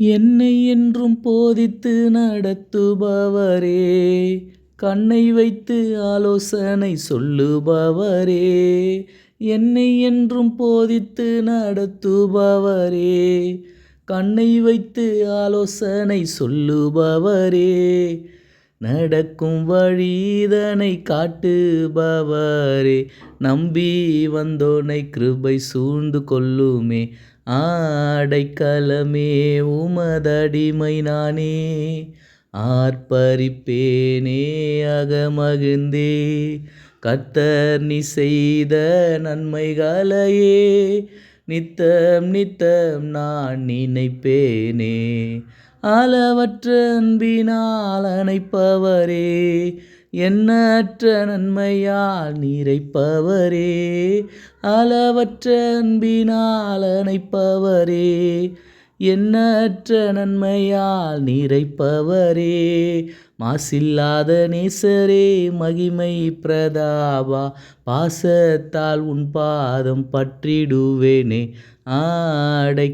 என்னை என்றும் போதித்து நடத்துபவரே. கண்ணை வைத்து ஆலோசனை சொல்லுபவரே. என்னை என்றும் போதித்து நடத்துபவரே. கண்ணை வைத்து ஆலோசனை சொல்லுபவரே. நடக்கும் வழிதனை காட்டுபவரே. நம்பி வந்தோனை கிருபை சூழ்ந்து கொள்ளுமே. ஆடைக்கலமே உமதடிமை நானே. ஆர்ப்பரிப்பேனே அகமகிழ்ந்தே. கத்தர் நீ செய்த நன்மைகளையே. நித்தம் நித்தம் நான் நினைப்பேனே. அளவற்ற அன்பினால் அணைப்பவரே எண்ணற்ற நன்மையால் நிறைப்பவரே அளவற்ற அன்பினால் அணைப்பவரே எண்ணற்ற நன்மையால் நிறைப்பவரே மாசில்லாத நேசரே மகிமை பிரதாபா பாசத்தால் உன் பாதம் பற்றிடுவேனே ஆடை